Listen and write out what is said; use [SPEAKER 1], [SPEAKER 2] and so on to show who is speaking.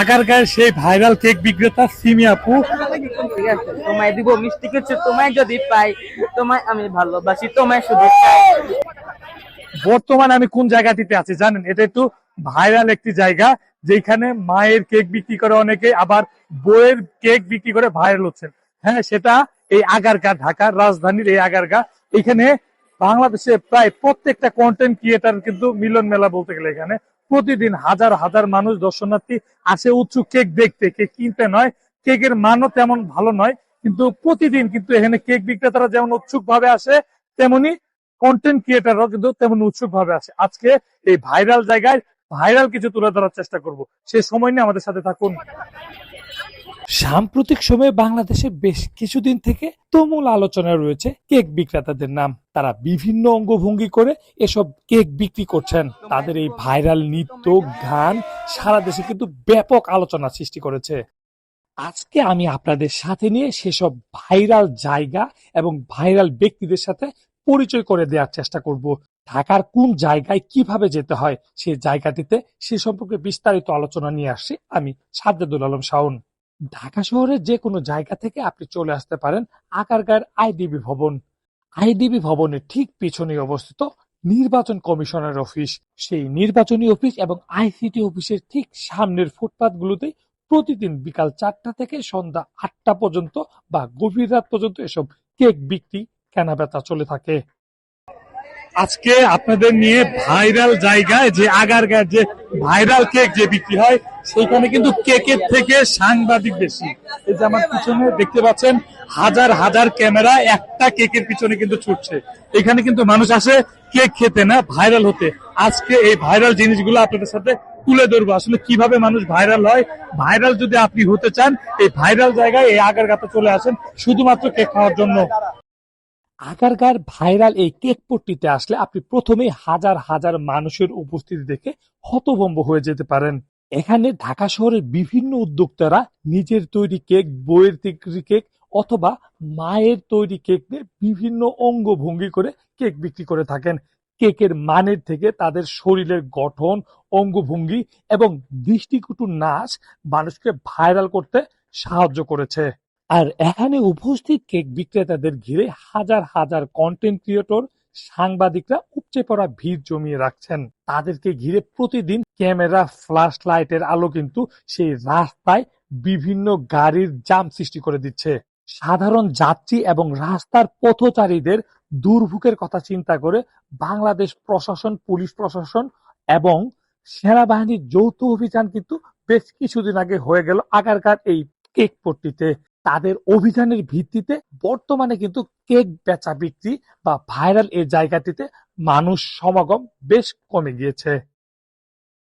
[SPEAKER 1] আগারগাঁয়ের সেই viral cake বিক্রেতা সিমি আপু।
[SPEAKER 2] তোমায় দিব মিষ্টি কিছু তোমায় যদি পাই তোমায় আমি ভালোবাসি তোমায় শুধু
[SPEAKER 1] বর্তমানে আমি কোন জায়গাটিতে আছি জানেন? এটা একটু ভাইরাল একটি জায়গা যেখানে মায়ের কেক বিক্রি করে অনেকে আবার বইয়ের কেক বিক্রি করে ভাইরাল হচ্ছেন। হ্যাঁ সেটা এই আগারগা ঢাকার রাজধানীর এই আগারগা এখানে বাংলাদেশে প্রায় প্রত্যেকটা কন্টেন্ট ক্রিয়েটার কিন্তু মিলন মেলা বলতে গেলে এখানে প্রতিদিন হাজার হাজার মানুষ দর্শনার্থী আসে উৎসুক কেক দেখতে। কেক কিনতে নয়, কেকের মানও তেমন ভালো নয়, কিন্তু প্রতিদিন কিন্তু এখানে কেক বিক্রেতারা যেমন উৎসুক ভাবে আসে, তেমনি কন্টেন্ট ক্রিয়েটাররাও কিন্তু তেমন উৎসুক ভাবে আসে। আজকে এই ভাইরাল জায়গায় ভাইরাল কিছু তুলে ধরার চেষ্টা করব। সেই সময় নিয়ে আমাদের সাথে থাকুন। সাম্প্রতিক সময়ে বাংলাদেশে বেশ কিছুদিন থেকে তুমুল আলোচনা রয়েছে কেক বিক্রেতাদের নাম। তারা বিভিন্ন অঙ্গভঙ্গি করে এসব কেক বিক্রি করছেন। তাদের এই ভাইরাল নৃত্য, গান সারা দেশে কিন্তু ব্যাপক আলোচনা সৃষ্টি করেছে। আজকে আমি আপনাদের সাথে নিয়ে সেসব ভাইরাল জায়গা এবং ভাইরাল ব্যক্তিদের সাথে পরিচয় করে দেওয়ার চেষ্টা করব। ঢাকার কোন জায়গায় কীভাবে যেতে হয় সেই জায়গাটিতে সে সম্পর্কে বিস্তারিত আলোচনা নিয়ে আসছি। আমি সাজ্জাদুল আলম শাওন। ঢাকা শহরের যে কোনো জায়গা থেকে আপনি চলে আসতে পারেন আকারগার আইডিবি ভবন। আইডিবি ভবনের ঠিক পিছনে অবস্থিত নির্বাচন কমিশনের অফিস। সেই নির্বাচনী অফিস এবং আইসিটি অফিসের ঠিক সামনের ফুটপাতগুলোতে প্রতিদিন বিকাল চারটা থেকে সন্ধ্যা আটটা পর্যন্ত বা গভীর রাত পর্যন্ত এসব কেক বিক্রি কেনা বেচা চলে থাকে। আজকে আপনাদের নিয়ে ভাইরাল জায়গায় যে আগারগার যে ভাইরাল কেক যে বিক্রি হয় সেখানে কিন্তু কেকের থেকে সাংবাদিক বেশি। এই যে আমার পিছনে দেখতে পাচ্ছেন, হাজার হাজার ক্যামেরা, একটা কেকের পিছনে কিন্তু ছুটছে। এখানে কিন্তু মানুষ আসে কেক খেতে না, ভাইরাল হতে। আজকে এই ভাইরাল জিনিসগুলো আপনাদের সাথে তুলে ধরবো। আসলে কীভাবে মানুষ ভাইরাল হয়, ভাইরাল যদি আপনি হতে চান, এই ভাইরাল জায়গায় এই আগারগাতে চলে আসেন, শুধুমাত্র কেক খাওয়ার জন্য। আগারগার ভাইরাল এই কেক পট্টিতে আসলে আপনি প্রথমেই হাজার হাজার মানুষের উপস্থিতি দেখে হতভম্ব হয়ে যেতে পারেন। এখানে ঢাকা শহরের বিভিন্ন উদ্যোক্তারা নিজের তৈরি কেক, বইয়ের তৈরি কেক অথবা মায়ের তৈরি কেক নিয়ে বিভিন্ন অঙ্গভঙ্গি করে কেক বিক্রি করে থাকেন। কেকের মানের থেকে তাদের শরীরের গঠন, অঙ্গভঙ্গি এবং দৃষ্টিকুটু নাচ মানুষকে ভাইরাল করতে সাহায্য করেছে। আর এখানে উপস্থিত কেক বিক্রেতাদের ঘিরে হাজার হাজার কন্টেন্ট ক্রিয়েটর সাংবাদিকরা উপচে পড়া ভিড় জমিয়ে রাখছেন। তাদেরকে ঘিরে প্রতিদিন ক্যামেরা ফ্ল্যাশ লাইটের আলো কিন্তু সেই রাস্তায় বিভিন্ন গাড়ির জাম সৃষ্টি করে দিচ্ছে। সাধারণ যাত্রী এবং রাস্তার পথচারীদের দুর্ভোগের কথা চিন্তা করে বাংলাদেশ প্রশাসন, পুলিশ প্রশাসন এবং সেনাবাহিনীর যৌথ অভিযান কিন্তু বেশ কিছুদিন আগে হয়ে গেল আগারকার এই কেক পট্টিতে। তাদের অভিযানের ভিত্তিতে বর্তমানে কিন্তু কেক বেচা বিক্রি বা ভাইরাল এই জায়গাটিতে মানুষ সমাগম বেশ কমে গিয়েছে।